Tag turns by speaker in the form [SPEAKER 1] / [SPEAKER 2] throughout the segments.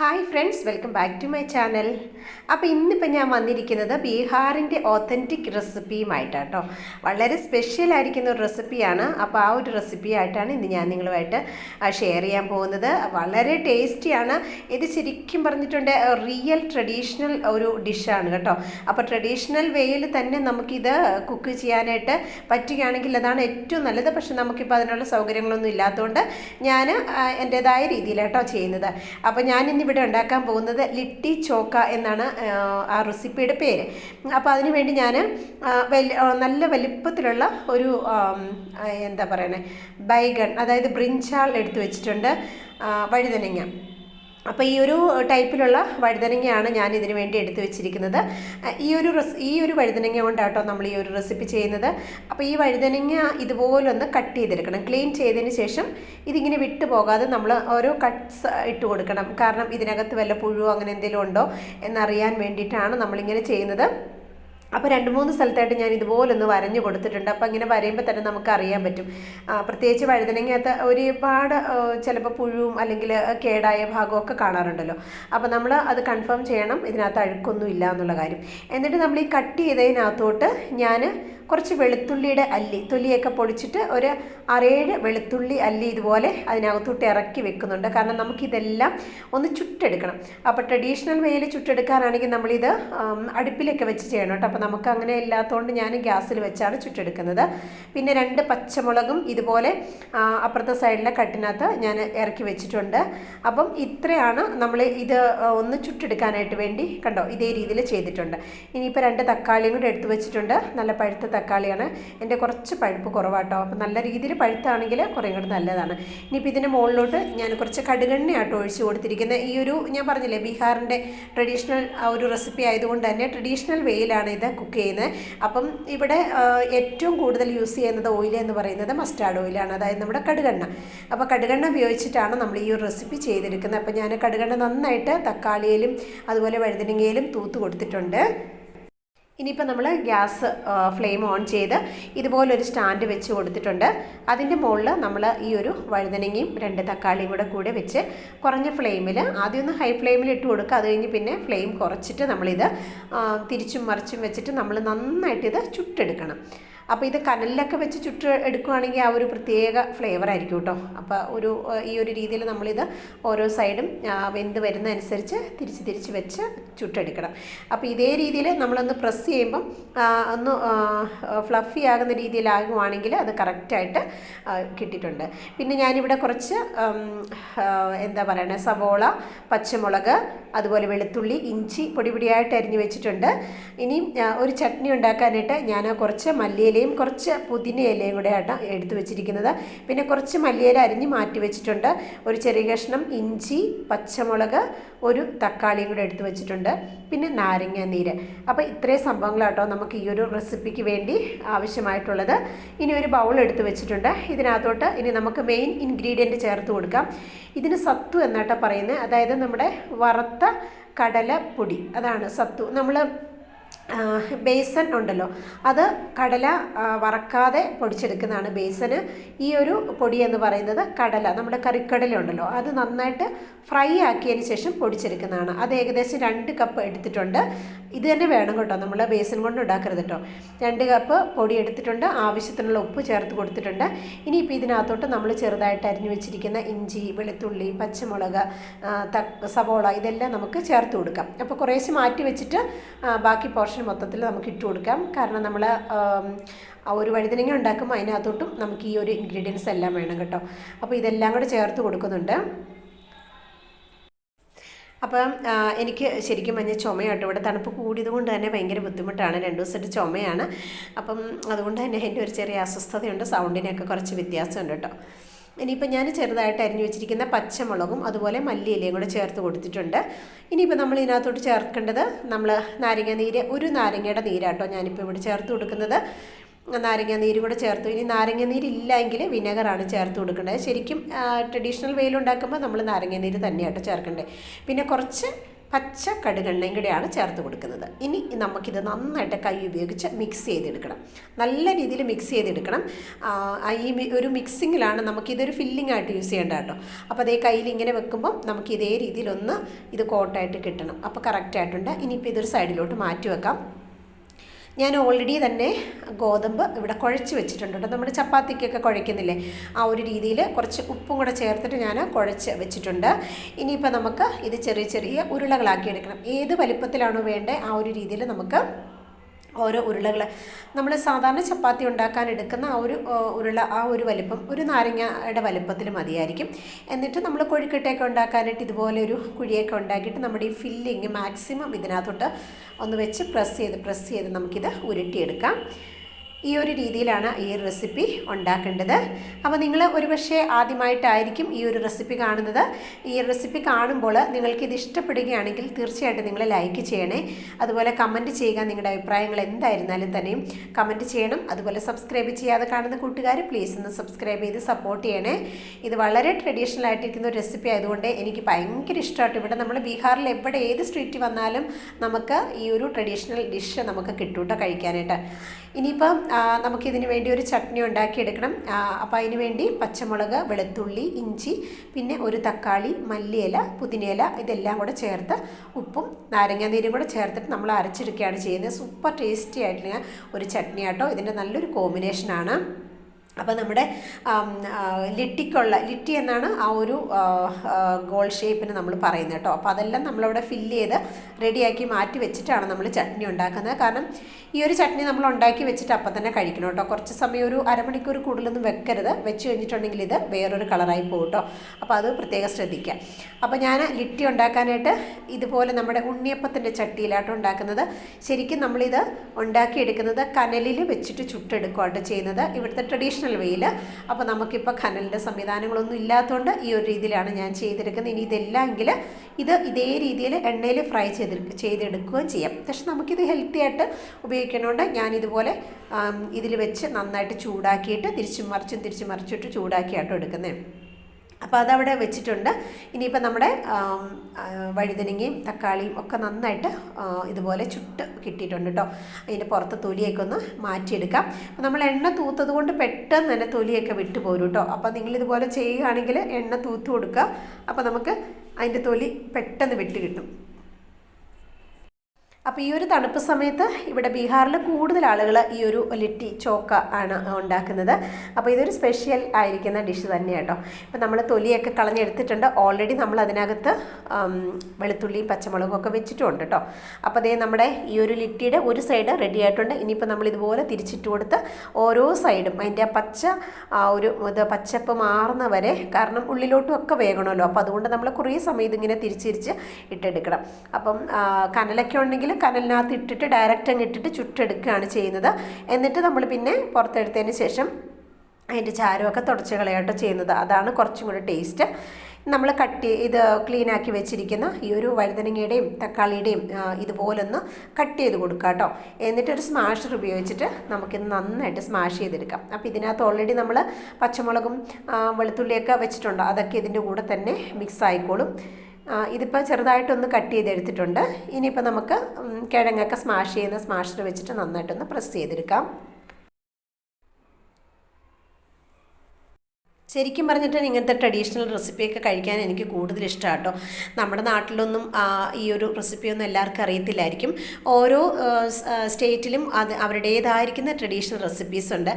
[SPEAKER 1] Hi friends welcome back to my channel. അപ്പോൾ ഇന്നിപ്പോൾ ഞാൻ വന്നിരിക്കുന്നത് ബീഹാറിന്റെ ഓത്തന്റിക് റെസിപ്പിയുമായിട്ടാണ് കേട്ടോ വളരെ സ്പെഷ്യൽ ആയിരിക്കുന്ന ഒരു റെസിപ്പിയാണ് അപ്പോൾ ആ ഒരു റെസിപ്പിയായിട്ടാണ് ഇന്ന് ഞാൻ നിങ്ങളുമായിട്ട് ഷെയർ ചെയ്യാൻ പോകുന്നത്. വളരെ ടേസ്റ്റിയാണ് ഇത് ശരിക്കും പറഞ്ഞിട്ടുണ്ട് റിയൽ ട്രഡീഷണൽ ഒരു ഡിഷാണ് കേട്ടോ. അപ്പോൾ ട്രഡീഷണൽ വേയിൽ തന്നെ നമുക്കിത് കുക്ക് ചെയ്യാനായിട്ട് പറ്റുകയാണെങ്കിൽ അതാണ് ഏറ്റവും നല്ലത്. പക്ഷെ നമുക്കിപ്പോൾ അതിനുള്ള സൗകര്യങ്ങളൊന്നും ഇല്ലാത്തതുകൊണ്ട് ഞാൻ എന്റേതായ രീതിയിലാട്ടോ ചെയ്യുന്നത്. അപ്പോൾ ഞാൻ ഇന്നിവിടെ ഉണ്ടാക്കാൻ പോകുന്നത് ലിട്ടി ചോക്ക എന്നാണ് ആ, റെസിപ്പിയുടെ പേര്. അപ്പോൾ അതിന് വേണ്ടി ഞാൻ നല്ല വലിപ്പത്തിലുള്ള ഒരു എന്താ പറയണേ ബൈഗൺ അതായത് ബ്രിഞ്ചാൾ എടുത്തു വെച്ചിട്ടുണ്ട് വഴുതനങ്ങ. അപ്പോൾ ഈ ഒരു ടൈപ്പിലുള്ള വഴുതനങ്ങയാണ് ഞാൻ ഇതിനു വേണ്ടി എടുത്തു വെച്ചിരിക്കുന്നത്. ഈ ഒരു റെസ് ഈ ഒരു വഴുതനങ്ങ കൊണ്ടാട്ടോ നമ്മൾ ഈ ഒരു റെസിപ്പി ചെയ്യുന്നത്. അപ്പോൾ ഈ വഴുതനങ്ങ ഇതുപോലൊന്ന് കട്ട് ചെയ്തെടുക്കണം. ക്ലീൻ ചെയ്തതിന് ശേഷം ഇതിങ്ങനെ വിട്ടു പോകാതെ നമ്മൾ ഓരോ കട്ട്സ് ഇട്ട് കൊടുക്കണം. കാരണം ഇതിനകത്ത് വല്ല പുഴുവോ അങ്ങനെ എന്തെങ്കിലും ഉണ്ടോ എന്നറിയാൻ വേണ്ടിയിട്ടാണ് നമ്മളിങ്ങനെ ചെയ്യുന്നത്. അപ്പോൾ രണ്ട് മൂന്ന് സ്ഥലത്തായിട്ട് ഞാൻ ഇതുപോലെ ഒന്ന് വരഞ്ഞു കൊടുത്തിട്ടുണ്ട്. അപ്പോൾ ഇങ്ങനെ വരയുമ്പോൾ തന്നെ നമുക്ക് അറിയാൻ പറ്റും. പ്രത്യേകിച്ച് വഴുതനങ്ങയകത്ത് ഒരുപാട് ചിലപ്പോൾ പുഴുവും അല്ലെങ്കിൽ കേടായ ഭാഗമൊക്കെ കാണാറുണ്ടല്ലോ. അപ്പോൾ നമ്മൾ അത് കൺഫേം ചെയ്യണം. ഇതിനകത്ത് അഴുക്കൊന്നും ഇല്ല എന്നുള്ള കാര്യം. എന്നിട്ട് നമ്മൾ ഈ കട്ട് ചെയ്തതിനകത്തോട്ട് ഞാൻ കുറച്ച് വെളുത്തുള്ളിയുടെ അല്ലി തൊലിയൊക്കെ പൊടിച്ചിട്ട് ഒരു അറേഴ് വെളുത്തുള്ളി അല്ലി ഇതുപോലെ അതിനകത്തോട്ട് ഇറക്കി വെക്കുന്നുണ്ട്. കാരണം നമുക്കിതെല്ലാം ഒന്ന് ചുട്ടെടുക്കണം. അപ്പോൾ ട്രഡീഷണൽ വേയിൽ ചുട്ടെടുക്കാനാണെങ്കിൽ നമ്മളിത് അടുപ്പിലൊക്കെ വെച്ച് ചെയ്യണം കേട്ടോ. അപ്പോൾ നമുക്ക് അങ്ങനെ ഇല്ലാത്തതുകൊണ്ട് ഞാൻ ഗ്യാസിൽ വെച്ചാണ് ചുട്ടെടുക്കുന്നത്. പിന്നെ രണ്ട് പച്ചമുളകും ഇതുപോലെ അപ്പുറത്തെ സൈഡിലെ കട്ടിനകത്ത് ഞാൻ ഇറക്കി വെച്ചിട്ടുണ്ട്. അപ്പം ഇത്രയാണ് നമ്മൾ ഇത് ഒന്ന് ചുട്ടെടുക്കാനായിട്ട് വേണ്ടി കണ്ടോ ഇതേ രീതിയിൽ ചെയ്തിട്ടുണ്ട്. ഇനിയിപ്പോൾ രണ്ട് തക്കാളിയും കൂടെ എടുത്തു വെച്ചിട്ടുണ്ട്. നല്ല പഴുത്ത തക്കാളിയാണ്. എന്റെ കുറച്ച് പഴുപ്പ് കുറവാട്ടോ. അപ്പോൾ നല്ല രീതിയിൽ പഴുത്താണെങ്കിൽ കുറേ കൂടെ നല്ലതാണ്. ഇനിയിപ്പോൾ ഇതിന്റെ മുകളിലോട്ട് ഞാൻ കുറച്ച് കടുകെണ്ണയാട്ടോ ഒഴിച്ച് കൊടുത്തിരിക്കുന്നത് ഈ ഒരു ഞാൻ പറഞ്ഞില്ലേ ബീഹാറിന്റെ ട്രഡീഷണൽ ആ ഒരു റെസിപ്പി ആയതുകൊണ്ട് തന്നെ ട്രഡീഷണൽ വേയിലാണ് ഇത് കുക്ക് ചെയ്യുന്നത് അപ്പം ഇവിടെ ഏറ്റവും കൂടുതൽ യൂസ് ചെയ്യുന്നത് ഓയിൽ എന്ന് പറയുന്നത് മസ്റ്റാർഡ് ഓയിലാണ്. അതായത് നമ്മുടെ കടുകെണ്ണ. അപ്പോൾ കടുകെണ്ണ ഉപയോഗിച്ചിട്ടാണ് നമ്മൾ ഈ ഒരു റെസിപ്പി ചെയ്തെടുക്കുന്നത്. അപ്പോൾ ഞാൻ കടുകെണ്ണ നന്നായിട്ട് തക്കാളിയിലും അതുപോലെ വഴുതനങ്ങയിലും തൂത്ത് കൊടുത്തിട്ടുണ്ട്. ഇനിയിപ്പോൾ നമ്മൾ ഗ്യാസ് ഫ്ലെയിം ഓൺ ചെയ്ത് ഇതുപോലൊരു സ്റ്റാൻഡ് വെച്ച് കൊടുത്തിട്ടുണ്ട്. അതിന്റെ മുകളിൽ നമ്മൾ ഈ ഒരു വഴുതനങ്ങയും രണ്ട് തക്കാളിയും കൂടെ കൂടെ വെച്ച് കുറഞ്ഞ ഫ്ലെയിമിൽ ആദ്യം ഒന്ന് ഹൈ ഫ്ലെയിമിൽ ഇട്ട് കൊടുക്കുക. അത് കഴിഞ്ഞ് പിന്നെ ഫ്ലെയിം കുറച്ചിട്ട് നമ്മളിത് തിരിച്ചും മറിച്ചും വെച്ചിട്ട് നമ്മൾ നന്നായിട്ട് ഇത് ചുട്ടെടുക്കണം. അപ്പോൾ ഇത് കനലിലൊക്കെ വെച്ച് ചുട്ട് എടുക്കുകയാണെങ്കിൽ ആ ഒരു പ്രത്യേക ഫ്ലേവർ ആയിരിക്കും കേട്ടോ. അപ്പോൾ ഒരു ഈ ഒരു രീതിയിൽ നമ്മളിത് ഓരോ സൈഡും വെന്ത് വരുന്നതനുസരിച്ച് തിരിച്ച് തിരിച്ച് വെച്ച് ചുട്ടെടുക്കണം. അപ്പോൾ ഇതേ രീതിയിൽ നമ്മളൊന്ന് പ്രസ് ചെയ്യുമ്പം ഒന്ന് ഫ്ലഫി ആകുന്ന രീതിയിലാകുവാണെങ്കിൽ അത് കറക്റ്റായിട്ട് കിട്ടിയിട്ടുണ്ട്. പിന്നെ ഞാനിവിടെ കുറച്ച് എന്താ പറയണേ സവോള പച്ചമുളക് അതുപോലെ വെളുത്തുള്ളി ഇഞ്ചി പൊടിപൊടിയായിട്ട് അരിഞ്ഞു വെച്ചിട്ടുണ്ട്. ഇനി ഒരു ചട്നി ഉണ്ടാക്കാനായിട്ട് ഞാൻ കുറച്ച് മല്ലിയിലയും കുറച്ച് പുതിന ഇലയും കൂടെ എടുത്തു വെച്ചിരിക്കുന്നത്. പിന്നെ കുറച്ച് മല്ലിയില അരിഞ്ഞ് മാറ്റി വെച്ചിട്ടുണ്ട്. ഒരു ചെറിയ കഷ്ണം ഇഞ്ചി പച്ചമുളക് ഒരു തക്കാളിയും കൂടെ എടുത്തു വെച്ചിട്ടുണ്ട്. പിന്നെ നാരങ്ങ നീര്. അപ്പോൾ ഇത്രയും സംഭവങ്ങളാട്ടോ നമുക്ക് ഈ ഒരു റെസിപ്പിക്ക് വേണ്ടി ആവശ്യമായിട്ടുള്ളത്. ഇനി ഒരു ബൗൾ എടുത്തു വെച്ചിട്ടുണ്ട്. ഇതിനകത്തോട്ട് ഇനി നമുക്ക് മെയിൻ ഇൻഗ്രീഡിയന്റ് ചേർത്ത് കൊടുക്കാം. ഇതിന് സത്തു എന്നാട്ടോ പറയുന്നത്. അതായത് നമ്മുടെ വറുത്ത കടലപ്പൊടി. അതാണ് സത്തു. നമ്മൾ ബേസൻ ഉണ്ടല്ലോ. അത് കടല വറക്കാതെ പൊടിച്ചെടുക്കുന്നതാണ് ബേസന്. ഈ ഒരു പൊടി എന്ന് പറയുന്നത് കടല നമ്മുടെ കറിക്കടല ഉണ്ടല്ലോ. അത് നന്നായിട്ട് ഫ്രൈ ആക്കിയതിന് ശേഷം പൊടിച്ചെടുക്കുന്നതാണ്. അത് ഏകദേശം രണ്ട് കപ്പ് എടുത്തിട്ടുണ്ട്. ഇത് തന്നെ വേണം കേട്ടോ. നമ്മൾ ബേസൻ കൊണ്ട് ഉണ്ടാക്കരുത് കേട്ടോ. രണ്ട് കപ്പ് പൊടി എടുത്തിട്ടുണ്ട്. ആവശ്യത്തിനുള്ള ഉപ്പ് ചേർത്ത് കൊടുത്തിട്ടുണ്ട്. ഇനിയിപ്പോൾ ഇതിനകത്തോട്ട് നമ്മൾ ചെറുതായിട്ട് അരിഞ്ഞു വെച്ചിരിക്കുന്ന ഇഞ്ചി വെളുത്തുള്ളി പച്ചമുളക് സവോള ഇതെല്ലാം നമുക്ക് ചേർത്ത് കൊടുക്കാം. അപ്പോൾ കുറേശ്ശെ മാറ്റി വെച്ചിട്ട് ബാക്കി പോർഷൻ മൊത്തത്തിൽ നമുക്ക് ഇട്ട് കൊടുക്കാം. കാരണം നമ്മൾ ഒരു വഴുതനങ്ങ ഉണ്ടാക്കുമ്പോൾ അതിനകത്തോട്ടും നമുക്ക് ഈ ഒരു ഇൻഗ്രീഡിയൻസ് എല്ലാം വേണം കേട്ടോ. അപ്പോൾ ഇതെല്ലാം കൂടെ ചേർത്ത് കൊടുക്കുന്നുണ്ട്. അപ്പം എനിക്ക് ശരിക്കും മഞ്ഞ ചുമയാട്ടോ. ഇവിടെ തണുപ്പ് കൂടിയത് കൊണ്ട് തന്നെ ഭയങ്കര ബുദ്ധിമുട്ടാണ്. രണ്ട് ദിവസമായിട്ട് ചുമയാണ്. അപ്പം അതുകൊണ്ട് തന്നെ എന്റെ ഒരു ചെറിയ അസ്വസ്ഥതയുണ്ട്. സൗണ്ടിനൊക്കെ കുറച്ച് വ്യത്യാസമുണ്ട് കേട്ടോ. ഇനിയിപ്പോൾ ഞാൻ ചെറുതായിട്ട് അരിഞ്ഞു വെച്ചിരിക്കുന്ന പച്ചമുളകും അതുപോലെ മല്ലിയിലയും കൂടെ ചേർത്ത് കൊടുത്തിട്ടുണ്ട്. ഇനിയിപ്പോൾ നമ്മൾ ഇതിനകത്തോട്ട് ചേർക്കേണ്ടത് നമ്മൾ നാരങ്ങ നീര് ഒരു നാരങ്ങയുടെ നീരാട്ടോ ഞാനിപ്പോൾ ഇവിടെ ചേർത്ത് കൊടുക്കുന്നത്. നാരങ്ങ നീര് കൂടെ ചേർത്തു. ഇനി നാരങ്ങ നീരില്ലെങ്കിൽ വിനെഗറാണ് ചേർത്ത് കൊടുക്കേണ്ടത്. ശരിക്കും ട്രഡീഷണൽ വേയിൽ ഉണ്ടാക്കുമ്പോൾ നമ്മൾ നാരങ്ങ നീര് തന്നെയായിട്ട് ചേർക്കേണ്ടത്. പിന്നെ കുറച്ച് പച്ച കടുകെണ്ണയും കൂടെയാണ് ചേർത്ത് കൊടുക്കുന്നത്. ഇനി നമുക്കിത് നന്നായിട്ട് കൈ ഉപയോഗിച്ച് മിക്സ് ചെയ്തെടുക്കണം. നല്ല രീതിയിൽ മിക്സ് ചെയ്തെടുക്കണം. ഈ ഒരു മിക്സിങ്ങിലാണ് നമുക്കിതൊരു ഫില്ലിംഗ് ആയിട്ട് യൂസ് ചെയ്യേണ്ട കേട്ടോ. അപ്പോൾ അതേ കയ്യിൽ ഇങ്ങനെ വെക്കുമ്പോൾ നമുക്ക് ഇതേ രീതിയിലൊന്ന് ഇത് കോട്ടായിട്ട് കിട്ടണം. അപ്പോൾ കറക്റ്റായിട്ടുണ്ട് ഇനിയിപ്പോൾ ഇതൊരു സൈഡിലോട്ട് മാറ്റി വെക്കാം. ഞാൻ ഓൾറെഡി തന്നെ ഗോതമ്പ് ഇവിടെ കുഴച്ച് വെച്ചിട്ടുണ്ട് കേട്ടോ. നമ്മുടെ ചപ്പാത്തിക്കൊക്കെ കുഴയ്ക്കുന്നില്ലേ? ആ ഒരു രീതിയിൽ കുറച്ച് ഉപ്പും കൂടെ ചേർത്തിട്ട് ഞാൻ കുഴച്ച് വെച്ചിട്ടുണ്ട്. ഇനിയിപ്പോൾ നമുക്ക് ഇത് ചെറിയ ചെറിയ ഉരുളകളാക്കി എടുക്കണം. ഏത് വലിപ്പത്തിലാണോ വേണ്ടത് ആ ഒരു രീതിയിൽ നമുക്ക് ഓരോ ഉരുളകൾ നമ്മൾ സാധാരണ ചപ്പാത്തി ഉണ്ടാക്കാൻ എടുക്കുന്ന ആ ഒരു ഉരുള ആ ഒരു വലിപ്പം ഒരു നാരങ്ങയുടെ വലിപ്പത്തിൽ മതിയായിരിക്കും. എന്നിട്ട് നമ്മൾ കൊഴുക്കട്ടയൊക്കെ ഉണ്ടാക്കാനായിട്ട് ഇതുപോലെ ഒരു കുഴിയൊക്കെ ഉണ്ടാക്കിയിട്ട് നമ്മുടെ ഈ ഫില്ലിങ് മാക്സിമം ഇതിനകത്തോട്ട് ഒന്ന് വെച്ച് പ്രസ് ചെയ്ത് പ്രസ് ചെയ്ത് നമുക്കിത് ഉരുട്ടിയെടുക്കാം. ഈ ഒരു രീതിയിലാണ് ഈ ഒരു റെസിപ്പി ഉണ്ടാക്കേണ്ടത്. അപ്പോൾ നിങ്ങൾ ഒരുപക്ഷെ ആദ്യമായിട്ടായിരിക്കും ഈ ഒരു റെസിപ്പി കാണുന്നത്. ഈ റെസിപ്പി കാണുമ്പോൾ നിങ്ങൾക്ക് ഇത് ഇഷ്ടപ്പെടുകയാണെങ്കിൽ തീർച്ചയായിട്ടും നിങ്ങൾ ലൈക്ക് ചെയ്യണേ. അതുപോലെ കമന്റ് ചെയ്യുക നിങ്ങളുടെ അഭിപ്രായങ്ങൾ എന്തായിരുന്നാലും തന്നെയും കമന്റ് ചെയ്യണം. അതുപോലെ സബ്സ്ക്രൈബ് ചെയ്യാതെ കാണുന്ന കൂട്ടുകാർ പ്ലീസ് ഒന്ന് സബ്സ്ക്രൈബ് ചെയ്ത് സപ്പോർട്ട് ചെയ്യണേ. ഇത് വളരെ ട്രഡീഷണൽ ആയിട്ടിരിക്കുന്ന ഒരു റെസിപ്പി ആയതുകൊണ്ട് എനിക്ക് ഭയങ്കര ഇഷ്ടമായിട്ട് ഇവിടെ നമ്മൾ ബീഹാറിൽ എവിടെ ഏത് സ്ട്രീറ്റിൽ വന്നാലും നമുക്ക് ഈ ഒരു ട്രഡീഷണൽ ഡിഷ് നമുക്ക് കിട്ടൂട്ടോ കഴിക്കാനായിട്ട്. ഇനിയിപ്പം നമുക്കിതിന് വേണ്ടി ഒരു ചട്നി ഉണ്ടാക്കിയെടുക്കണം. അപ്പം അപ്പോൾ അതിന് വേണ്ടി പച്ചമുളക് വെളുത്തുള്ളി ഇഞ്ചി പിന്നെ ഒരു തക്കാളി മല്ലിയില പുതിനയില ഇതെല്ലാം കൂടെ ചേർത്ത് ഉപ്പും നാരങ്ങാനീരും കൂടെ ചേർത്തിട്ട് നമ്മൾ അരച്ചെടുക്കുകയാണ് ചെയ്യുന്നത്. സൂപ്പർ ടേസ്റ്റി ആയിട്ടുള്ള ഒരു ചട്നി ആട്ടോ ഇതിന്റെ നല്ലൊരു കോമ്പിനേഷനാണ്. അപ്പോൾ നമ്മുടെ ലിറ്റിക്കുള്ള ലിറ്റി എന്നാണ് ആ ഒരു ഗോൾ ഷേപ്പിന് നമ്മൾ പറയുന്നത് കേട്ടോ. അപ്പോൾ അതെല്ലാം നമ്മളവിടെ ഫില്ല് ചെയ്ത് റെഡിയാക്കി മാറ്റി വെച്ചിട്ടാണ് നമ്മൾ ചട്നി ഉണ്ടാക്കുന്നത്. കാരണം ഈ ഒരു ചട്നി നമ്മൾ ഉണ്ടാക്കി വെച്ചിട്ട് അപ്പം തന്നെ കഴിക്കണം കേട്ടോ. കുറച്ച് സമയം ഒരു അരമണിക്കൂർ കൂടുതലൊന്നും വെക്കരുത്. വെച്ച് കഴിഞ്ഞിട്ടുണ്ടെങ്കിൽ ഇത് വേറൊരു കളറായി പോകും കേട്ടോ. അപ്പോൾ അത് പ്രത്യേകം ശ്രദ്ധിക്കുക. അപ്പോൾ ഞാൻ ലിറ്റി ഉണ്ടാക്കാനായിട്ട് ഇതുപോലെ നമ്മുടെ ഉണ്ണിയപ്പത്തിന്റെ ചട്ടിയിലാട്ടോ ഉണ്ടാക്കുന്നത്. ശരിക്കും നമ്മളിത് ഉണ്ടാക്കിയെടുക്കുന്നത് കനലിൽ വെച്ചിട്ട് ചുട്ടെടുക്കുകയാണ് ചെയ്യുന്നത്. ഇവിടുത്തെ ട്രഡീഷണൽ വേയിൽ അപ്പോൾ നമുക്കിപ്പോൾ കനലിന്റെ സംവിധാനങ്ങളൊന്നും ഇല്ലാത്തതുകൊണ്ട് ഈ ഒരു രീതിയിലാണ് ഞാൻ ചെയ്തെടുക്കുന്നത് ഇനി ഇതെല്ലാം എങ്കിൽ ഇത് ഇതേ രീതിയിൽ എണ്ണയിൽ ഫ്രൈ ചെയ്ത് ചെയ്തെടുക്കുകയും ചെയ്യാം. പക്ഷെ നമുക്കിത് ഹെൽത്തി ആയിട്ട് ഉപയോഗിക്കണോണ്ട് ഞാൻ ഇതുപോലെ ഇതിൽ വെച്ച് നന്നായിട്ട് ചൂടാക്കിയിട്ട് തിരിച്ചും മറിച്ചും തിരിച്ചും മറിച്ചിട്ട് ചൂടാക്കിയാട്ടോ എടുക്കുന്നത് അപ്പോൾ അതവിടെ വെച്ചിട്ടുണ്ട്. ഇനിയിപ്പോൾ നമ്മുടെ വഴുതനങ്ങയും തക്കാളിയും ഒക്കെ നന്നായിട്ട് ഇതുപോലെ ചുട്ട് കിട്ടിയിട്ടുണ്ട് കേട്ടോ അതിന്റെ പുറത്ത് തൊലിയൊക്കെ ഒന്ന് മാറ്റിയെടുക്കാം. അപ്പോൾ നമ്മൾ എണ്ണ തൂത്തത് കൊണ്ട് പെട്ടെന്ന് തന്നെ തൊലിയൊക്കെ വിട്ടു പോരും കേട്ടോ അപ്പോൾ നിങ്ങളിതുപോലെ ചെയ്യുകയാണെങ്കിൽ എണ്ണ തൂത്ത് കൊടുക്കുക. അപ്പോൾ നമുക്ക് അതിന്റെ തൊലി പെട്ടെന്ന് വിട്ട് കിട്ടും. അപ്പോൾ ഈ ഒരു തണുപ്പ് സമയത്ത് ഇവിടെ ബീഹാറിൽ കൂടുതൽ ആളുകൾ ഈ ഒരു ലിറ്റി ചോക്ക ആണ് ഉണ്ടാക്കുന്നത്. അപ്പോൾ ഇതൊരു സ്പെഷ്യൽ ആയിരിക്കുന്ന ഡിഷ് തന്നെ കേട്ടോ ഇപ്പോൾ നമ്മൾ തൊലിയൊക്കെ കളഞ്ഞെടുത്തിട്ടുണ്ട്. ഓൾറെഡി നമ്മൾ അതിനകത്ത് വെളുത്തുള്ളി വെളുത്തുള്ളിയും പച്ചമുളകും ഒക്കെ വെച്ചിട്ടുണ്ട് കേട്ടോ അപ്പോൾ അതേ നമ്മുടെ ഈ ഒരു ലിറ്റിയുടെ ഒരു സൈഡ് റെഡി ആയിട്ടുണ്ട്. ഇനിയിപ്പോൾ നമ്മൾ ഇതുപോലെ തിരിച്ചിട്ട് കൊടുത്ത് ഓരോ സൈഡും അതിന്റെ പച്ച ഒരു ഇത് പച്ചപ്പ് മാറുന്ന വരെ കാരണം ഉള്ളിലോട്ടും ഒക്കെ വേകണമല്ലോ. അപ്പോൾ അതുകൊണ്ട് നമ്മൾ കുറേ സമയം ഇതിങ്ങനെ തിരിച്ചിരിച്ച് ഇട്ടെടുക്കണം. അപ്പം കനലൊക്കെ ഉണ്ടെങ്കിൽ കനലിനകത്ത് ഇട്ടിട്ട് ഡയറക്റ്റ് അങ്ങ് ഇട്ടിട്ട് ചുട്ടെടുക്കുകയാണ് ചെയ്യുന്നത്. എന്നിട്ട് നമ്മൾ പിന്നെ പുറത്തെടുത്തതിന് ശേഷം അതിന്റെ ചാരമൊക്കെ തുടച്ച് കളയാട്ടോ ചെയ്യുന്നത്. അതാണ് കുറച്ചും കൂടി ടേസ്റ്റ് നമ്മൾ കട്ട് ഇത് ക്ലീൻ ആക്കി വെച്ചിരിക്കുന്ന ഈ ഒരു വഴുതനങ്ങയുടെയും തക്കാളിയുടെയും ഇതുപോലൊന്ന് കട്ട് ചെയ്ത് കൊടുക്കുക കേട്ടോ. എന്നിട്ടൊരു സ്മാഷർ ഉപയോഗിച്ചിട്ട് നമുക്കിത് നന്നായിട്ട് സ്മാഷ് ചെയ്തെടുക്കാം. അപ്പോൾ ഇതിനകത്ത് ഓൾറെഡി നമ്മൾ പച്ചമുളകും വെളുത്തുള്ളിയൊക്കെ വെച്ചിട്ടുണ്ട്. അതൊക്കെ ഇതിന്റെ കൂടെ തന്നെ മിക്സ് ആയിക്കോളും. ഇതിപ്പോൾ ചെറുതായിട്ടൊന്ന് കട്ട് ചെയ്തെടുത്തിട്ടുണ്ട്. ഇനിയിപ്പോൾ നമുക്ക് കിഴങ്ങൊക്കെ സ്മാഷ് ചെയ്യുന്ന സ്മാഷർ വെച്ചിട്ട് നന്നായിട്ടൊന്ന് പ്രസ് ചെയ്തെടുക്കാം. ശരിക്കും പറഞ്ഞിട്ട് ഇങ്ങനത്തെ ട്രഡീഷണൽ റെസിപ്പിയൊക്കെ കഴിക്കാൻ എനിക്ക് കൂടുതൽ ഇഷ്ടമാണ് കേട്ടോ നമ്മുടെ നാട്ടിലൊന്നും ഈ ഒരു റെസിപ്പിയൊന്നും എല്ലാവർക്കും അറിയത്തില്ലായിരിക്കും. ഓരോ സ്റ്റേറ്റിലും അത് അവരുടേതായിരിക്കുന്ന ട്രഡീഷണൽ റെസിപ്പീസ് ഉണ്ട്.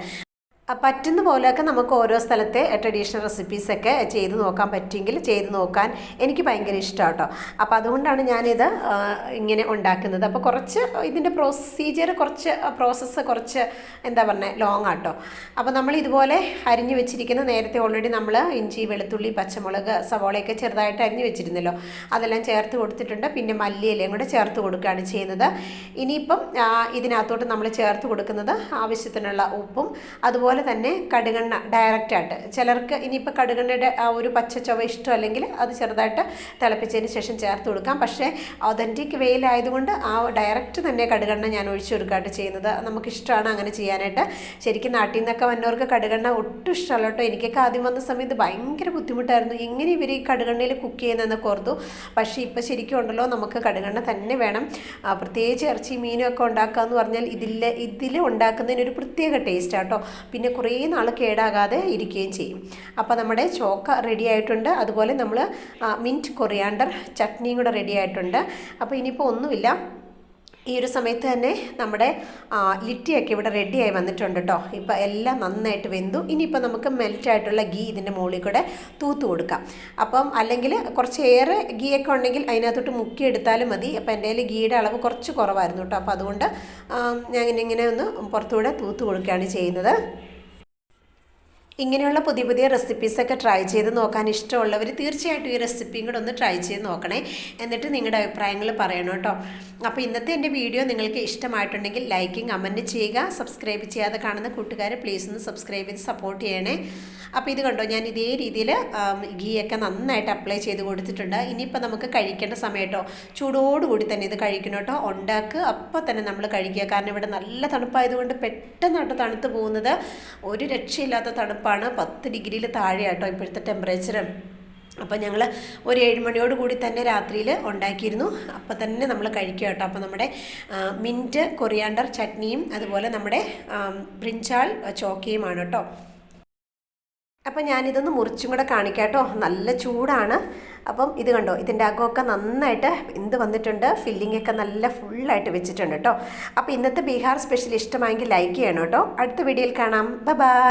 [SPEAKER 1] പറ്റുന്ന പോലെയൊക്കെ നമുക്ക് ഓരോ സ്ഥലത്തെ ട്രഡീഷണൽ റെസിപ്പീസൊക്കെ ചെയ്ത് നോക്കാൻ പറ്റുമെങ്കിൽ ചെയ്ത് നോക്കാൻ എനിക്ക് ഭയങ്കര ഇഷ്ടമാണ് കേട്ടോ അപ്പോൾ അതുകൊണ്ടാണ് ഞാനിത് ഇങ്ങനെ ഉണ്ടാക്കുന്നത്. അപ്പോൾ കുറച്ച് ഇതിന്റെ പ്രൊസീജിയർ കുറച്ച് പ്രോസസ്സ് കുറച്ച് എന്താ പറഞ്ഞത് ലോങ് ആട്ടോ. അപ്പോൾ നമ്മൾ ഇതുപോലെ അരിഞ്ഞു വെച്ചിരിക്കുന്ന നേരത്തെ ഓൾറെഡി നമ്മൾ ഇഞ്ചി വെളുത്തുള്ളി പച്ചമുളക് സവോളയൊക്കെ ചെറുതായിട്ട് അരിഞ്ഞു വെച്ചിരുന്നല്ലോ. അതെല്ലാം ചേർത്ത് കൊടുത്തിട്ടുണ്ട്. പിന്നെ മല്ലിയിലയും കൂടെ ചേർത്ത് കൊടുക്കുകയാണ് ചെയ്യുന്നത്. ഇനിയിപ്പം ഇതിനകത്തോട്ട് നമ്മൾ ചേർത്ത് കൊടുക്കുന്നത് ആവശ്യത്തിനുള്ള ഉപ്പും അതുപോലെ അതുപോലെ തന്നെ കടുകെണ്ണ ഡയറക്റ്റായിട്ട് ചിലർക്ക് ഇനിയിപ്പോൾ കടുകെണ്ണയുടെ ആ ഒരു പച്ച ചുവ ഇഷ്ടമല്ലെങ്കിൽ അത് ചെറുതായിട്ട് തിളപ്പിച്ചതിന് ശേഷം ചേർത്ത് കൊടുക്കാം. പക്ഷേ ഒതന്റിക് വെയിലായതുകൊണ്ട് ആ ഡയറക്റ്റ് തന്നെ കടുകെണ്ണ ഞാൻ ഒഴിച്ചു കൊടുക്കാട്ട് ചെയ്യുന്നത് നമുക്കിഷ്ടമാണ് അങ്ങനെ ചെയ്യാനായിട്ട്. ശരിക്കും നാട്ടിൽ നിന്നൊക്കെ വന്നവർക്ക് കടുകെണ്ണ ഒട്ടും ഇഷ്ടമല്ല കേട്ടോ. എനിക്കൊക്കെ ആദ്യം വന്ന സമയത്ത് ഭയങ്കര ബുദ്ധിമുട്ടായിരുന്നു. എങ്ങനെ ഇവർ ഈ കടുകെണ്ണയിൽ കുക്ക് ചെയ്യുന്നതെന്നൊക്കെ ഓർത്തു. പക്ഷേ ഇപ്പോൾ ശരിക്കും ഉണ്ടല്ലോ നമുക്ക് കടുകെണ്ണ തന്നെ വേണം. പ്രത്യേകിച്ച് ഇറച്ചി മീനും ഒക്കെ ഉണ്ടാക്കുക എന്ന് പറഞ്ഞാൽ ഇതിൽ ഇതിൽ ഉണ്ടാക്കുന്നതിന് ഒരു പ്രത്യേക ടേസ്റ്റ് ആട്ടോ പിന്നെ കുറേ നാൾ കേടാകാതെ ഇരിക്കുകയും ചെയ്യും. അപ്പോൾ നമ്മുടെ ചോക്ക റെഡി ആയിട്ടുണ്ട്. അതുപോലെ നമ്മൾ മിന്റ് കൊറിയാണ്ടർ ചട്നിയും കൂടെ റെഡി ആയിട്ടുണ്ട്. അപ്പോൾ ഇനിയിപ്പോൾ ഒന്നുമില്ല. ഈ ഒരു സമയത്ത് തന്നെ നമ്മുടെ ലിറ്റിയൊക്കെ ഇവിടെ റെഡിയായി വന്നിട്ടുണ്ട് കേട്ടോ. ഇപ്പോൾ എല്ലാം നന്നായിട്ട് വെന്തു. ഇനിയിപ്പോൾ നമുക്ക് മെൽറ്റായിട്ടുള്ള ഗീ ഇതിന്റെ മുകളിൽ കൂടെ തൂത്ത് കൊടുക്കാം. അപ്പം അല്ലെങ്കിൽ കുറച്ചേറെ ഒക്കെ ഉണ്ടെങ്കിൽ അതിനകത്തോട്ട് മുക്കിയെടുത്താലും മതി. അപ്പോൾ എന്റെ കയ്യിൽ ഗീയുടെ അളവ് കുറച്ച് കുറവായിരുന്നു കേട്ടോ. അപ്പോൾ അതുകൊണ്ട് ഞാൻ ഇങ്ങനെ ഒന്ന് പുറത്തുകൂടെ തൂത്ത് കൊടുക്കുകയാണ് ചെയ്യുന്നത്. ഇങ്ങനെയുള്ള പുതിയ പുതിയ റെസിപ്പീസൊക്കെ ട്രൈ ചെയ്ത് നോക്കാൻ ഇഷ്ടമുള്ളവർ തീർച്ചയായിട്ടും ഈ റെസിപ്പിയും കൂടെ ഒന്ന് ട്രൈ ചെയ്ത് നോക്കണേ. എന്നിട്ട് നിങ്ങളുടെ അഭിപ്രായങ്ങൾ പറയണം കേട്ടോ. അപ്പോൾ ഇന്നത്തെ എന്റെ വീഡിയോ നിങ്ങൾക്ക് ഇഷ്ടമായിട്ടുണ്ടെങ്കിൽ ലൈക്കും കമന്റ് ചെയ്യുക. സബ്സ്ക്രൈബ് ചെയ്യാതെ കാണുന്ന കൂട്ടുകാരെ പ്ലീസ് ഒന്ന് സബ്സ്ക്രൈബ് ചെയ്ത് സപ്പോർട്ട് ചെയ്യണേ. അപ്പോൾ ഇത് കണ്ടോ ഞാൻ ഇതേ രീതിയിൽ ഗീയൊക്കെ നന്നായിട്ട് അപ്ലൈ ചെയ്ത് കൊടുത്തിട്ടുണ്ട്. ഇനിയിപ്പോൾ നമുക്ക് കഴിക്കേണ്ട സമയത്തോ ചൂടോടുകൂടി തന്നെ ഇത് കഴിക്കണം കേട്ടോ. ഉണ്ടാക്കുക അപ്പോൾ തന്നെ നമ്മൾ കഴിക്കുക. കാരണം ഇവിടെ നല്ല തണുപ്പായതുകൊണ്ട് പെട്ടെന്നാണ് തണുത്ത് പോകുന്നത്. ഒരു രക്ഷയില്ലാത്ത തണുപ്പാണ്. പത്ത് ഡിഗ്രിയിൽ താഴെയാട്ടോ ഇപ്പോഴത്തെ ടെമ്പറേച്ചർ അപ്പോൾ ഞങ്ങൾ ഒരു ഏഴുമണിയോട് കൂടി തന്നെ രാത്രിയിൽ ഉണ്ടാക്കിയിരുന്നു. അപ്പോൾ തന്നെ നമ്മൾ കഴിക്കുക കേട്ടോ. അപ്പോൾ നമ്മുടെ മിന്റ് കൊറിയാണ്ടർ ചട്നിയും അതുപോലെ നമ്മുടെ പ്രിഞ്ചാൾ ചോക്കയുമാണ് കേട്ടോ. അപ്പം ഞാനിതൊന്ന് മുറിച്ചും കൂടെ കാണിക്കാം കേട്ടോ. നല്ല ചൂടാണ്. അപ്പം ഇത് കണ്ടോ? ഇതിന്റെ അകമൊക്കെ നന്നായിട്ട് എന്ത് വന്നിട്ടുണ്ട്? ഫില്ലിംഗ് ഒക്കെ നല്ല ഫുള്ളായിട്ട് വെച്ചിട്ടുണ്ട് കേട്ടോ. അപ്പോൾ ഇന്നത്തെ ബീഹാർ സ്പെഷ്യൽ ഇഷ്ടമായെങ്കിൽ ലൈക്ക് ചെയ്യണം കേട്ടോ. അടുത്ത വീഡിയോയിൽ കാണാം. ബൈ